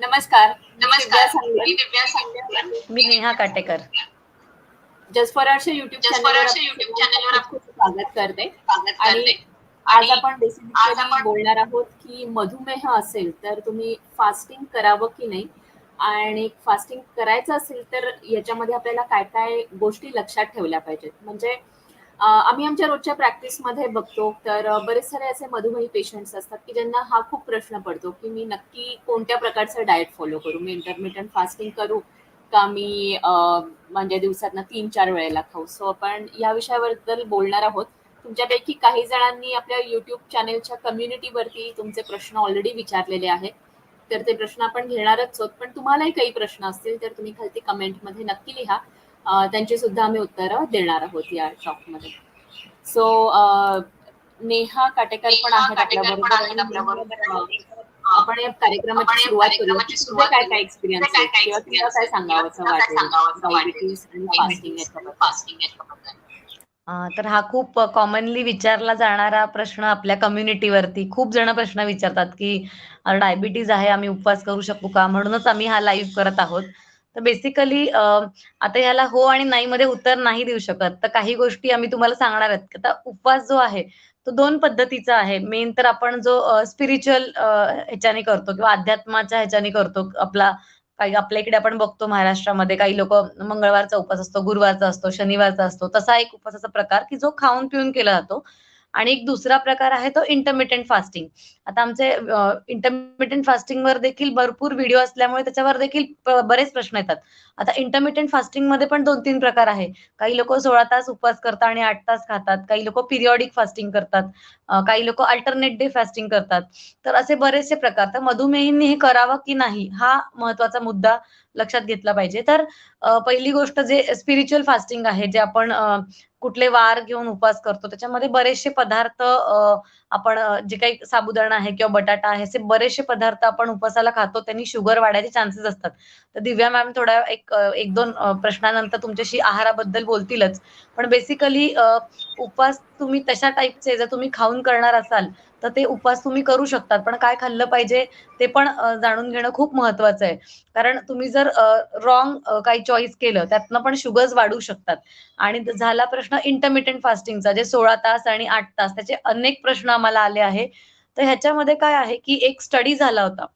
नमस्कार नमस्कार मी. दिव्या सांगळे मी नेहा काटेकर. जस्ट फॉर आर्टच्या युट्यूब Just for Arts च्या YouTube channel वर खूप खूप स्वागत करते. स्वागत आणि करते. आज आपण आज बेसिकली आपण- बोलणार आहोत की मधुमेह असेल तर तुम्ही फास्टिंग करावं की नाही? आणि फास्टिंग करायचं असेल तर याच्यामध्ये आपल्याला काय काय गोष्टी लक्षात ठेवल्या पाहिजेत. म्हणजे आम्ही आमच्या रोजच्या प्रॅक्टिसमध्ये बघतो तर बरेच सारे असे मधुमेही पेशंट्स असतात की ज्यांना हा खूप प्रश्न पडतो की मी नक्की कोणत्या प्रकारचं डाएट फॉलो करू? मी इंटरमिटंट फास्टिंग करू का मी म्हणजे दिवसातनं तीन चार वेळेला खाऊ? सो आपण या विषयाबद्दल बोलणार आहोत. तुमच्यापैकी काही जणांनी आपल्या युट्यूब चॅनेलच्या कम्युनिटीवरती तुमचे प्रश्न ऑलरेडी विचारलेले आहेत. तर ते प्रश्न आपण घेणारच आहोत. पण तुम्हालाही काही प्रश्न असतील तर तुम्ही खालती कमेंटमध्ये नक्की लिहा. त्यांची सुद्धा आम्ही उत्तरं देणार आहोत या टॉकमध्ये सो नेहा काटेकर पण आहेत आपल्याबरोबर. अं, आपण या कार्यक्रमाची सुरुवात करू काय. काय एक्सपिरियन्स तुझे काय काय किंवा तुला काय वाटेल? फास्टिंग अं, तर हा खूप कॉमनली विचारला जाणारा प्रश्न आपल्या कम्युनिटीवरती खूप जण प्रश्न विचारतात की डायबिटीज आहे आम्ही उपवास करू शकू का? म्हणूनच आम्ही हा लाईव्ह करत आहोत. तर बेसिकली आता ह्याला हो आणि नाही मध्ये उत्तर नाही देऊ शकत. तर काही गोष्टी आम्ही तुम्हाला सांगणार आहेत. आता उपवास जो आहे तो दोन पद्धतीचा आहे. मेन तर आपण जो स्पिरिच्युअल ह्याच्याने करतो किंवा अध्यात्माच्या ह्याच्याने करतो. आपला काही आपल्या इकडे आपण बघतो महाराष्ट्रामध्ये काही लोक मंगळवारचा उपवास असतो गुरुवारचा असतो शनिवारचा असतो. तसा एक उपवासाचा प्रकार की जो खाऊन पिऊन केला जातो. आणि एक दुसरा प्रकार आहे तो इंटरमिटंट फास्टिंग आता आमचे इंटरमिटंट फास्टिंग वर देखील भरपूर व्हिडिओ असल्यामुळे त्याच्यावर देखील बरेच प्रश्न येतात. आता इंटरमिटंट फास्टिंगमध्ये पण दोन तीन प्रकार आहे. काही लोक सोळा तास उपवास करतात आणि आठ तास खातात. काही लोक पिरियॉडिक फास्टिंग करतात. काही लोक अल्टरनेट डे फास्टिंग करतात. तर असे बरेचसे प्रकार. तर मधुमेहींनी हे करावं की नाही हा महत्त्वाचा मुद्दा लक्षात घेतला पाहिजे. तर पहिली गोष्ट जे स्पिरिच्युअल फास्टिंग आहे जे आपण कुठले वार घेऊन उपास करतो. त्याच्यामध्ये बरेचसे पदार्थ आपण जे काही साबुदाणा आहे किंवा बटाटा आहे असे बरेचसे पदार्थ आपण उपवासाला खातो त्यांनी शुगर वाढायचे चान्सेस असतात. तर दिव्या मॅम थोड्या एक एक दोन प्रश्नानंतर तुमच्याशी आहाराबद्दल बोलतीलच. पण बेसिकली उपवास तुम्ही तशा टाईपचे जर तुम्ही खाऊन करणार असाल तर ते उपवास तुम्ही करू शकतात. पण काय खाल्लं पाहिजे ते पण जाणून घेणं खूप महत्वाचं आहे. कारण तुम्ही जर रॉंग काही चॉईस केलं त्यातनं पण शुगर्स वाढू शकतात. आणि झाला प्रश्न इंटरमिटंट फास्टिंगचा जे सोळा तास आणि आठ तास त्याचे अनेक प्रश्न आम्हाला आले आहे. तर ह्याच्यामध्ये काय आहे की एक स्टडी झाला होता.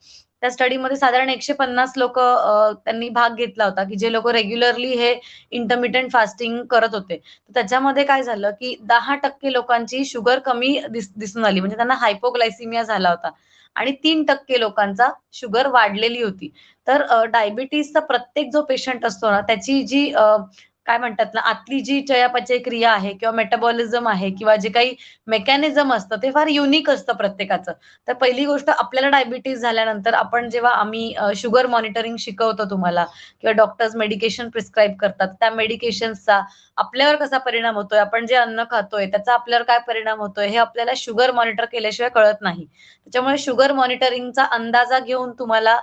त्या स्टडीमध्ये साधारण एकशे पन्नास लोक त्यांनी भाग घेतला होता की जे लोक रेग्युलरली हे इंटरमिटंट फास्टिंग करत होते. तर त्याच्यामध्ये काय झालं की दहा टक्के लोकांची शुगर कमी दिस दिसून आली. म्हणजे त्यांना हायपोग्लायसिमिया झाला होता. आणि तीन टक्के लोकांचा शुगर वाढलेली होती. तर डायबिटीसचा प्रत्येक जो पेशंट असतो ना त्याची जी काय म्हणतात ना आतली जी चयापचय क्रिया आहे किंवा मेटाबॉलिझम आहे किंवा जे काही मेकॅनिझम असतं ते फार युनिक असतं प्रत्येकाचं. तर पहिली गोष्ट आपल्याला डायबिटीस झाल्यानंतर आपण जेव्हा आम्ही शुगर मॉनिटरिंग शिकवतो तुम्हाला किंवा डॉक्टर्स मेडिकेशन प्रिस्क्राईब करतात त्या मेडिकेशनचा आपल्यावर कसा परिणाम होतोय आपण जे अन्न खातोय त्याचा आपल्यावर काय परिणाम होतोय हे आपल्याला शुगर मॉनिटर केल्याशिवाय कळत नाही. त्याच्यामुळे शुगर मॉनिटरिंगचा अंदाजा घेऊन तुम्हाला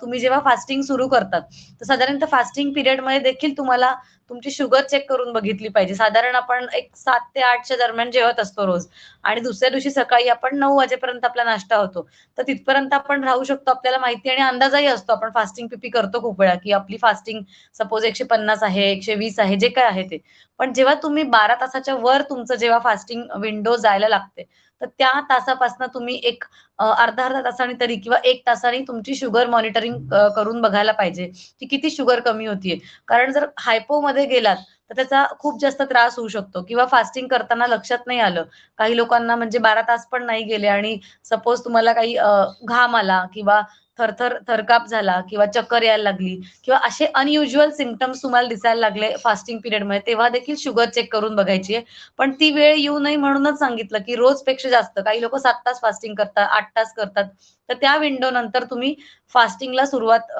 तुम्ही जेव्हा फास्टिंग सुरू करतात तर साधारणतः फास्टिंग पिरियडमध्ये देखील तुम्हाला तुमची शुगर चेक करून बघितली पाहिजे. साधारण आपण एक सात ते आठच्या दरम्यान जेवत असतो रोज. आणि दुसऱ्या दिवशी सकाळी आपण नऊ वाजेपर्यंत आपला नाश्ता होतो. तर तिथपर्यंत आपण राहू शकतो आपल्याला माहिती आणि अंदाजही असतो. आपण फास्टिंग पीपी करतो खूप वेळा की आपली फास्टिंग सपोज एकशे पन्नास आहे एकशे वीस आहे जे काय आहे ते. पण जेव्हा तुम्ही बारा तासाच्या वर तुमचं जेव्हा फास्टिंग विंडो जायला लागते तर त्या तासापासून तुम्ही एक अर्धा अर्धा तासाने तरी किंवा एक तासाने तुमची शुगर मॉनिटरिंग करून बघायला पाहिजे की किती शुगर कमी होतीये. कारण जर हायपो मध्ये गेलात तर त्याचा खूप जास्त त्रास होऊ शकतो किंवा फास्टिंग करताना लक्षात नाही आलं. काही लोकांना म्हणजे बारा तास पण नाही गेले आणि सपोज तुम्हाला काही घाम आला किंवा थरथर थरकाप झाला किंवा चक्कर यायला लागली किंवा असे अनयुज्युअल सिमटम्स तुम्हाला दिसायला लागले फास्टिंग पिरियडमध्ये तेव्हा देखील शुगर चेक करून बघायची आहे. पण ती वेळ येऊ नये म्हणूनच सांगितलं की रोजपेक्षा जास्त काही लोक सात तास फास्टिंग करतात आठ तास करतात. तर त्या विंडो नंतर तुम्ही फास्टिंगला सुरुवात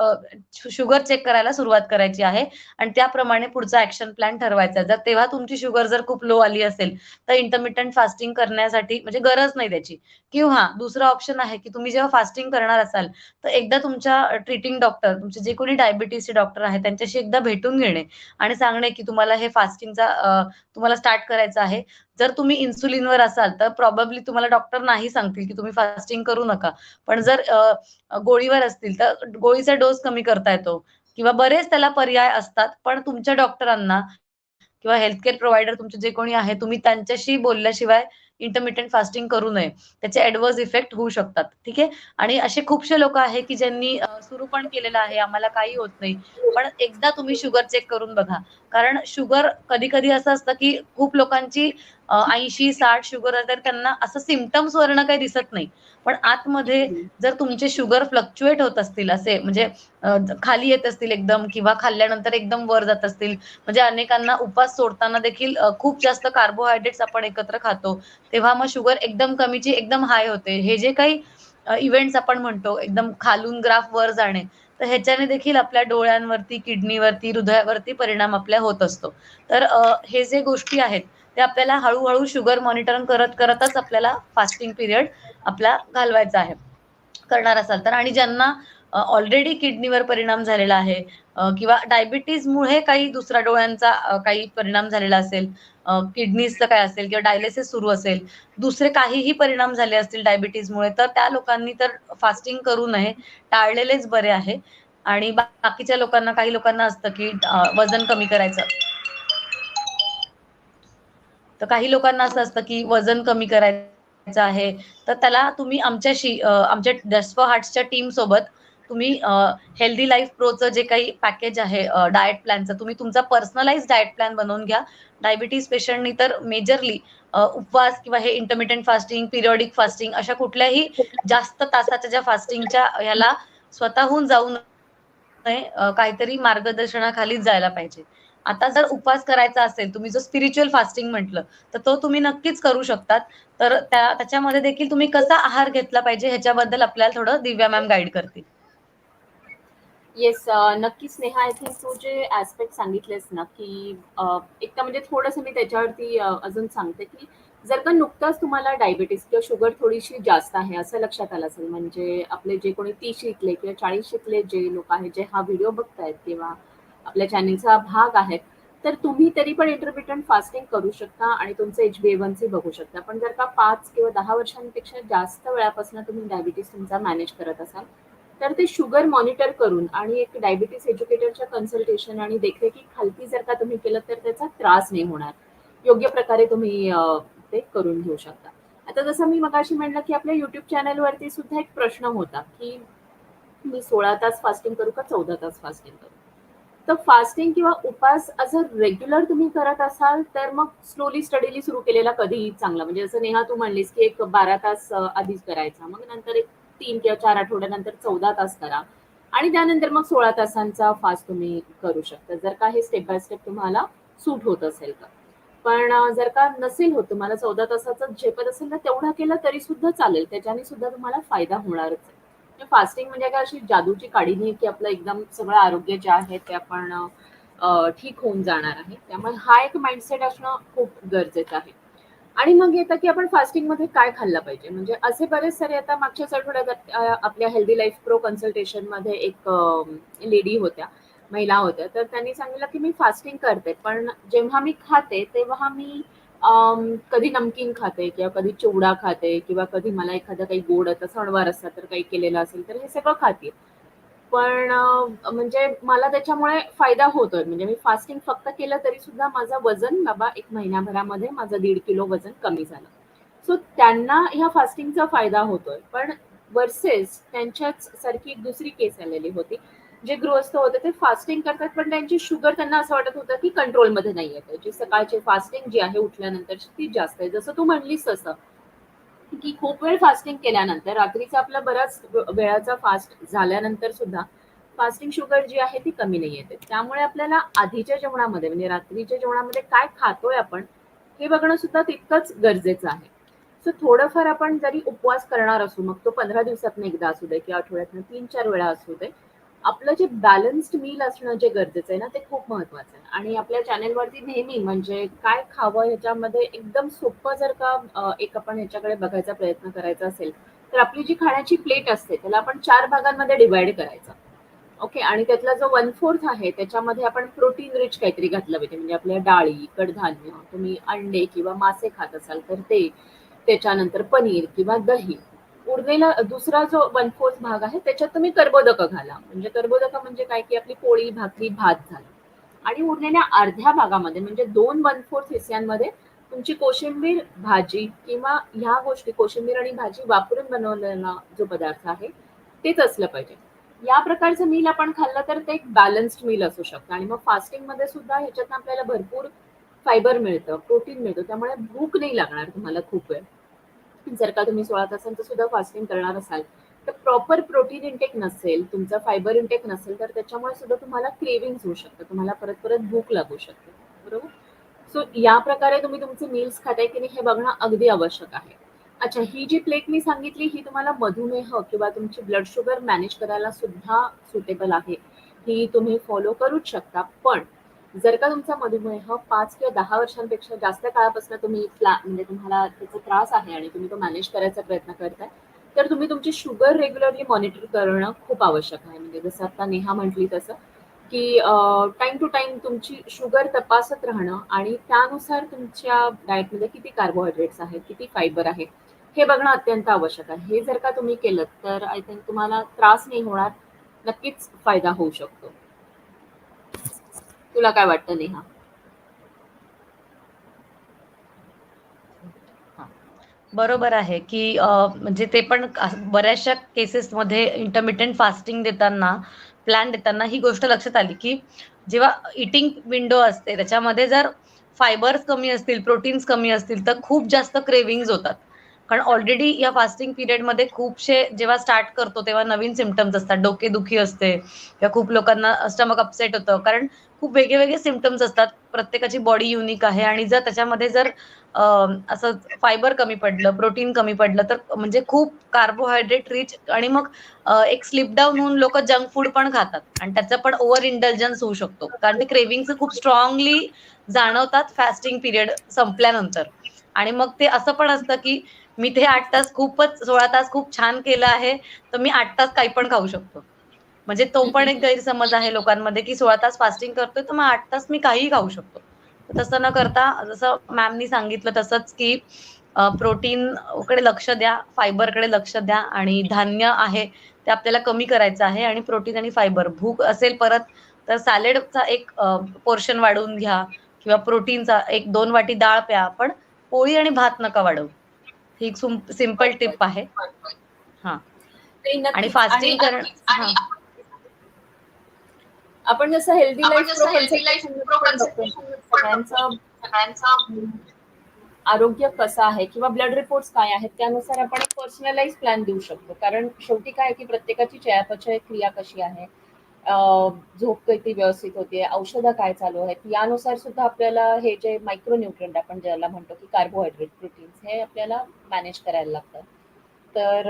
शुगर चेक करायला सुरुवात करायची आहे. आणि त्याप्रमाणे पुढचा ऍक्शन प्लॅन ठरवायचा आहे. जर तेव्हा तुमची शुगर जर खूप लो आली असेल तर इंटरमिटंट फास्टिंग करण्यासाठी म्हणजे गरज नाही त्याची. किंवा दुसरा ऑप्शन आहे की तुम्ही जेव्हा फास्टिंग करणार असाल तर एकदा तुमच्या ट्रीटिंग डॉक्टर तुमचे जे कोणी डायबिटीसचे डॉक्टर आहेत त्यांच्याशी एकदा भेटून घेणे आणि सांगणे की तुम्हाला हे फास्टिंगचा तुम्हाला स्टार्ट करायचं आहे. जर तुम्ही इन्सुलिनवर असाल तर प्रॉब्ली तुम्हाला डॉक्टर नाही सांगतील की तुम्ही फास्टिंग करू नका. पण जर गोळीवर असतील तर गोळीचा डोस कमी करता येतो. किंवा बरेच त्याला पर्याय असतात पण तुमच्या डॉक्टरांना किंवा हेल्थकेअर प्रोव्हायडर तुमचे जे कोणी आहे तुम्ही त्यांच्याशी बोलल्याशिवाय इंटरमिडियंट फास्टिंग करू नये. त्याचे ऍडवर्स इफेक्ट होऊ शकतात. ठीक आहे? आणि असे खूपशे लोक आहे की ज्यांनी सुरू पण केलेलं आहे. आम्हाला काही होत नाही. पण एकदा तुम्ही शुगर चेक करून बघा. कारण शुगर कधी कधी असं असतं की खूप लोकांची ऐंशी साठ शुगर तर त्यांना असं सिमटम्स वरनं काही दिसत नाही. पण आतमध्ये जर तुमचे शुगर फ्लक्च्युएट होत असतील असे म्हणजे खाली येत असतील एकदम किंवा खाल्ल्यानंतर एकदम वर जात असतील म्हणजे अनेकांना उपास सोडताना देखील खूप जास्त कार्बोहायड्रेट्स आपण एकत्र खातो तेव्हा मग शुगर एकदम कमीची एकदम हाय होते. हे जे काही इव्हेंट्स आपण म्हणतो एकदम खालून ग्राफ वर जाणे तर ह्याच्याने देखील आपल्या डोळ्यांवरती किडनीवरती हृदयावरती परिणाम आपल्या होत असतो. तर हे जे गोष्टी आहेत ते आपल्याला हळूहळू शुगर मॉनिटरिंग करत करतच आपल्याला फास्टिंग पिरियड आपला घालवायचा आहे. करणार असाल तर. आणि ज्यांना ऑलरेडी किडनीवर परिणाम झालेला आहे किंवा डायबिटीजमुळे काही दुसऱ्या डोळ्यांचा काही परिणाम झालेला असेल किडनीजचं काय असेल किंवा डायलिसिस सुरू असेल दुसरे काहीही परिणाम झाले असतील डायबिटीजमुळे तर त्या लोकांनी तर फास्टिंग करू नये. टाळलेलेच बरे आहे. आणि बाकीच्या लोकांना काही लोकांना असतं की वजन कमी करायचं. तर काही लोकांना असं असतं की वजन कमी करायचं आहे. तर त्याला तुम्ही आमच्याशी आमच्या डस्ट फॉर हार्ट्सच्या टीम सोबत तुम्ही हेल्दी लाईफ प्रोचं जे काही पॅकेज आहे डाएट प्लॅनचं तुम्ही तुमचा पर्सनलाइज डाएट प्लॅन बनवून घ्या. डायबिटीज पेशंटनी तर मेजरली उपवास किंवा हे इंटरमिडियंट फास्टिंग पिरियॉडिक फास्टिंग अशा कुठल्याही जास्त तासाच्या ज्या फास्टिंगच्या ह्याला स्वतःहून जाऊन काहीतरी मार्गदर्शनाखालीच जायला पाहिजे. आता जर उपवास करायचा असेल तुम्ही जो स्पिरिच्युअल फास्टिंग म्हटलं तर तो तुम्ही नक्कीच करू शकतात. तर त्या त्याच्यामध्ये देखील तुम्ही कसा आहार घेतला पाहिजे ह्याच्याबद्दल आपल्याला थोडं दिव्या मॅम गाईड करतील. येस नक्कीच स्नेहा आय थिंक तू जे ऍस्पेक्ट सांगितलेस ना की एक तर म्हणजे थोडंसं मी त्याच्यावरती अजून सांगते की जर का नुकताच तुम्हाला डायबिटीस किंवा शुगर थोडीशी जास्त आहे असं लक्षात आलं असेल म्हणजे आपले जे कोणी तीस शिकले किंवा चाळीस शिकले जे लोक आहेत जे हा व्हिडिओ बघतायत किंवा आपल्या चॅनेलचा भाग आहेत तर तुम्ही तरी पण इंटरमिटंट फास्टिंग करू शकता आणि तुमचं एच बी सी बघू शकता. पण जर का पाच किंवा दहा वर्षांपेक्षा जास्त वेळापासून तुम्ही डायबिटीस तुमचा मॅनेज करत असाल तर ते शुगर मॉनिटर करून आणि एक डायबिटीस एज्युकेटरच्या कन्सल्टेशन आणि देखरेखी खालती जर का तुम्ही केलं तर त्याचा त्रास नाही होणार. योग्य प्रकारे तुम्ही ते करून घेऊ शकता. आता जसं मी मगाशी म्हणलं की आपल्या युट्यूब चॅनलवरती सुद्धा एक प्रश्न होता की मी सोळा तास फास्टिंग करू का चौदा तास फास्टिंग करू? तर फास्टिंग किंवा उपास जर रेग्युलर तुम्ही करत असाल तर मग स्लोली स्टडीली सुरू केलेला कधीही चांगला. म्हणजे असं नेहा तू म्हणलीस की एक बारा तास आधीच करायचा. मग नंतर एक तीन किंवा चार आठवड्यानंतर चौदा तास करा. आणि त्यानंतर मग सोळा तासांचा फास्ट तुम्ही करू शकता. जर का हे स्टेप बाय स्टेप तुम्हाला सूट होत असेल तर. पण जर का नसेल होत तुम्हाला चौदा तासाचं झेपत असेल तर तेवढा केलं तरी सुद्धा चालेल. त्याच्याने सुद्धा तुम्हाला फायदा होणारच आहे. म्हणजे फास्टिंग म्हणजे काय अशी जादूची काडी नाही की आपलं एकदम सगळं आरोग्य जे आहे ते आपण ठीक होऊन जाणार आहे. त्यामुळे हा एक माइंडसेट असणं खूप गरजेचं आहे. आणि मग येतं की आपण फास्टिंगमध्ये काय खाल्लं पाहिजे? म्हणजे असे बरेच सारे आता मागच्याच आठवड्यात आपल्या हेल्दी लाईफ प्रो कन्सल्टेशनमध्ये एक लेडी होत्या महिला होत्या. तर त्यांनी सांगितलं की मी फास्टिंग करते पण जेव्हा मी खाते तेव्हा मी कधी नमकीन खाते किंवा कधी चिवडा खाते किंवा कधी मला एखादा काही गोड आता सणवार असतात तर काही केलेलं असेल तर हे सगळं खाते. पण म्हणजे मला त्याच्यामुळे फायदा होतोय. म्हणजे मी फास्टिंग फक्त केलं तरी सुद्धा माझं वजन बाबा एक महिन्याभरामध्ये माझं दीड किलो वजन कमी झालं. सो त्यांना ह्या फास्टिंगचा फायदा होतोय. पण वर्सेस त्यांच्याच सारखी एक दुसरी केस आलेली होती. जे गृहस्थ होते ते फास्टिंग करतात पण त्यांची शुगर त्यांना असं वाटत होतं की कंट्रोलमध्ये नाही आहे जी सकाळची फास्टिंग जी आहे उठल्यानंतरची ती जास्त आहे. जसं तू म्हणलीस तसं की खूप वेळ फास्टिंग केल्यानंतर रात्रीचा आपला बराच वेळाचा फास्ट झाल्यानंतर सुद्धा फास्टिंग शुगर जी आहे ती कमी नाही येते त्यामुळे आपल्याला आधीच्या जेवणामध्ये म्हणजे रात्रीच्या जेवणामध्ये काय खातोय आपण हे बघणं सुद्धा तितकंच गरजेचं आहे. सो थोडंफार आपण जरी उपवास करणार असू मग तो पंधरा दिवसातनं एकदा असू दे किंवा आठवड्यातनं तीन चार वेळा असू दे आपलं जे बॅलन्स्ड मील असणं जे गरजेचं आहे ना ते खूप महत्वाचं आहे. आणि आपल्या चॅनेलवरती नेहमी म्हणजे काय खावं ह्याच्यामध्ये एकदम सोपं जर का एक आपण ह्याच्याकडे बघायचा प्रयत्न करायचा असेल तर आपली जी खाण्याची प्लेट असते त्याला आपण चार भागांमध्ये डिवाइड करायचं. ओके आणि त्यातला जो वन फोर्थ आहे त्याच्यामध्ये आपण प्रोटीन रिच काहीतरी घातलं पाहिजे. म्हणजे आपल्या डाळी कडधान्य तुम्ही अंडे किंवा मासे खात असाल तर ते त्याच्यानंतर पनीर किंवा दही. उरलेला दुसरा जो वन फोर्थ भाग आहे त्याच्यात तुम्ही कर्बोदक घाला. म्हणजे कर्बोदक म्हणजे काय? की आपली पोळी भाकरी भात झाला. आणि उरलेल्या अर्ध्या भागामध्ये म्हणजे दोन वन फोर्थ हिस्स्यांमध्ये तुमची कोशिंबीर भाजी किंवा ह्या गोष्टी कोशिंबीर आणि भाजी वापरून बनवलेला जो पदार्थ आहे तेच असलं पाहिजे. या प्रकारचं मील आपण खाल्लं तर ते एक बॅलन्स्ड मील असू शकतं. आणि मग फास्टिंगमध्ये सुद्धा ह्याच्यातनं आपल्याला भरपूर फायबर मिळतं प्रोटीन मिळतं. त्यामुळे भूक नाही लागणार तुम्हाला खूप वेळ. जर का तुम्ही सोळा तासांचं सुद्धा फास्टिंग करणार असाल. तर प्रॉपर प्रोटीन इंटेक नसेल तुमचा फायबर इंटेक नसेल तर त्याच्यामुळे सुद्धा तुम्हाला क्रेविंग होऊ शकतं तुम्हाला परत परत भूक लागू शकते. बरोबर? सो या प्रकारे तुम्ही तुमचे मील्स खाताय की नाही हे बघणं अगदी आवश्यक आहे. अच्छा ही जी प्लेट मी सांगितली ही तुम्हाला मधुमेह किंवा तुमची ब्लड शुगर मॅनेज करायला सुद्धा सुटेबल आहे. ही तुम्ही फॉलो करूच शकता. पण जर का तुमचा मधुमेह पाच किंवा दहा वर्षांपेक्षा जास्त काळापासून तुम्ही म्हणजे तुम्हाला त्याचा त्रास आहे आणि तुम्ही तो मॅनेज करायचा प्रयत्न करताय तर तुम्ही तुमची शुगर रेग्युलरली मॉनिटर करणं खूप आवश्यक आहे. म्हणजे जसं आता नेहा म्हटली तसं की टाइम टू टाइम तुमची शुगर तपासत राहणं आणि त्यानुसार तुमच्या डाएटमध्ये किती कार्बोहायड्रेट्स आहेत किती फायबर आहे हे बघणं अत्यंत आवश्यक आहे. हे जर का तुम्ही केलं तर आय थिंक तुम्हाला त्रास नाही होणार नक्कीच फायदा होऊ शकतो. तुला काय वाटतं नेहा? बरोबर आहे की म्हणजे ते पण बऱ्याचशा केसेसमध्ये इंटरमिटंट फास्टिंग देताना प्लॅन देताना ही गोष्ट लक्षात आली की जेव्हा इटिंग विंडो असते त्याच्यामध्ये जर फायबर्स कमी असतील प्रोटीन्स कमी असतील तर खूप जास्त क्रेविंग्ज होतात. कारण ऑलरेडी या फास्टिंग पिरियडमध्ये खूपशे जेव्हा स्टार्ट करतो तेव्हा नवीन सिमटम्स असतात. डोकेदुखी असते किंवा खूप लोकांना स्टमक अपसेट होतं. कारण खूप वेगळे वेगळे सिमटम्स असतात. प्रत्येकाची बॉडी युनिक आहे आणि जर त्याच्यामध्ये जर असं फायबर कमी पडलं प्रोटीन कमी पडलं तर म्हणजे खूप कार्बोहायड्रेट रिच आणि मग एक स्लिप डाऊन होऊन लोक जंक फूड पण खातात. आणि त्याचा पण ओव्हर इंटेलिजन्स होऊ शकतो. कारण ते क्रेविंग खूप स्ट्रॉंगली जाणवतात फास्टिंग पिरियड संपल्यानंतर. आणि मग ते असं पण असतं की मी ते आठ तास खूपच सोळा तास खूप छान केलं आहे तर मी आठ तास काही पण खाऊ शकतो. म्हणजे तो पण एक गैरसमज आहे लोकांमध्ये की सोळा तास फास्टिंग करतोय तर मग आठ तास मी काहीही खाऊ शकतो. तसं न करता जसं मॅमनी सांगितलं तसंच की प्रोटीन कडे लक्ष द्या फायबरकडे लक्ष द्या आणि धान्य आहे ते आपल्याला कमी करायचं आहे आणि प्रोटीन आणि फायबर भूक असेल परत तर सॅलेडचा एक पोर्शन वाढवून घ्या किंवा प्रोटीनचा एक दोन वाटी डाळ प्या पण पोळी आणि भात नका वाढवू. ही सिंपल टिप आहे. हा. आणि फास्टिंग करणं. आपण जसं हेल्दी लाईफ सगळ्यांचं आरोग्य कसं आहे किंवा ब्लड रिपोर्ट्स काय आहेत त्यानुसार आपण एक पर्सनलाइज प्लॅन देऊ शकतो. कारण शेवटी काय की प्रत्येकाची चयापचय क्रिया कशी आहे झोप किती व्यवस्थित होते औषधं काय चालू आहेत यानुसार सुद्धा आपल्याला हे जे मायक्रोन्युट्रियंट आपण ज्याला म्हणतो की कार्बोहायड्रेट प्रोटीन्स हे आपल्याला मॅनेज करायला लागतात. तर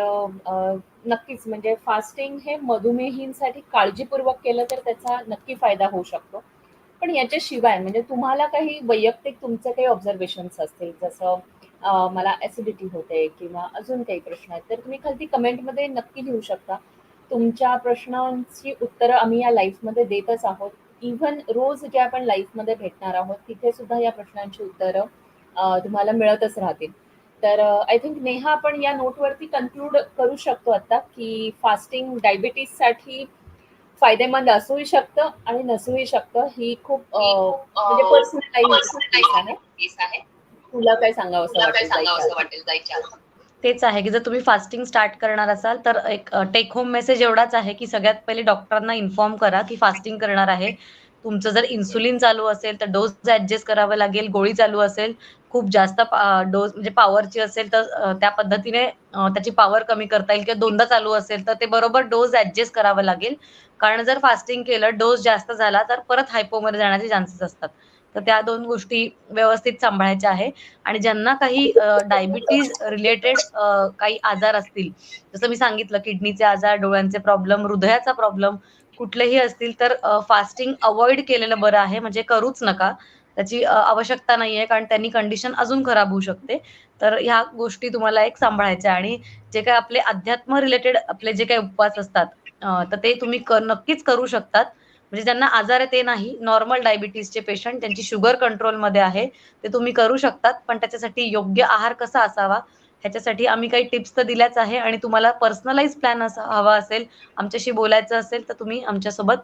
नक्कीच म्हणजे फास्टिंग हे मधुमेहींसाठी काळजीपूर्वक केलं तर त्याचा नक्की फायदा होऊ शकतो. पण याच्याशिवाय म्हणजे तुम्हाला काही वैयक्तिक तुमचे काही ऑब्झर्वेशन्स असतील जसं मला ऍसिडिटी होते किंवा अजून काही प्रश्न आहेत तर तुम्ही खालती कमेंटमध्ये नक्की लिहू शकता. तुमच्या प्रश्नांची उत्तरं आम्ही या लाईफमध्ये देतच आहोत. इव्हन रोज जे आपण लाईफमध्ये भेटणार आहोत तिथे सुद्धा या प्रश्नांची उत्तरं तुम्हाला मिळतच राहतील. तर आय थिंक नेहा आपण या नोटवरती कन्क्लूड करू शकतो आता की फास्टिंग डायबिटीससाठी फायदेमंद असूही शकतं आणि नसूही शकतं ही खूप म्हणजे पर्सनलाइज आहे तुला काय सांगावं असं वाटेल? तेच आहे की जर तुम्ही फास्टिंग स्टार्ट करणार असाल तर एक टेक होम मेसेज एवढाच आहे की सगळ्यात पहिले डॉक्टरांना इन्फॉर्म करा की फास्टिंग करणार आहे. तुमचं जर इन्सुलिन चालू असेल तर डोस ऍडजस्ट करावं लागेल गोळी चालू असेल खूप जास्त डोस म्हणजे पॉवरची असेल तर त्या पद्धतीने त्याची पॉवर कमी करता येईल किंवा दोनदा चालू असेल तर ते बरोबर डोस ऍडजस्ट करावं लागेल. कारण जर फास्टिंग केलं डोस जास्त झाला तर परत हायपोमध्ये जाण्याचे चान्सेस असतात. तर त्या दोन गोष्टी व्यवस्थित सांभाळायच्या आहे. आणि ज्यांना काही डायबिटीज रिलेटेड काही आजार असतील जसं मी सांगितलं किडनीचे आजार डोळ्यांचे प्रॉब्लेम हृदयाचा प्रॉब्लेम कुठलेही असतील तर फास्टिंग अवॉइड केलेलं बरं आहे. म्हणजे करूच नका. त्याची आवश्यकता नाहीये कारण त्यांनी कंडिशन अजून खराब होऊ शकते. तर ह्या गोष्टी तुम्हाला एक सांभाळायच्या आणि जे काय आपले अध्यात्म रिलेटेड आपले जे काही उपवास असतात तर ते तुम्ही कर नक्कीच करू शकतात. म्हणजे ज्यांना आजार आहे ते नाही नॉर्मल डायबिटीसचे पेशंट त्यांची शुगर कंट्रोलमध्ये आहे ते तुम्ही करू शकतात. पण त्याच्यासाठी योग्य आहार कसा असावा ह्याच्यासाठी आम्ही काही टिप्स तर दिल्याच आहे आणि तुम्हाला पर्सनलाइज प्लॅन असा हवा असेल आमच्याशी बोलायचं असेल तर तुम्ही आमच्यासोबत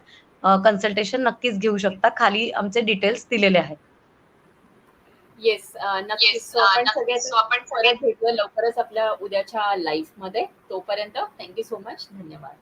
कन्सल्टेशन नक्कीच घेऊ शकता. खाली आमचे डिटेल्स दिलेले आहेत. येस नक्कीच आपण नक्कीच. सगळे So, आपण परत भेटूया लवकरच आपल्या उद्याच्या लाईव्हमध्ये. तोपर्यंत थँक्यू सो मच धन्यवाद.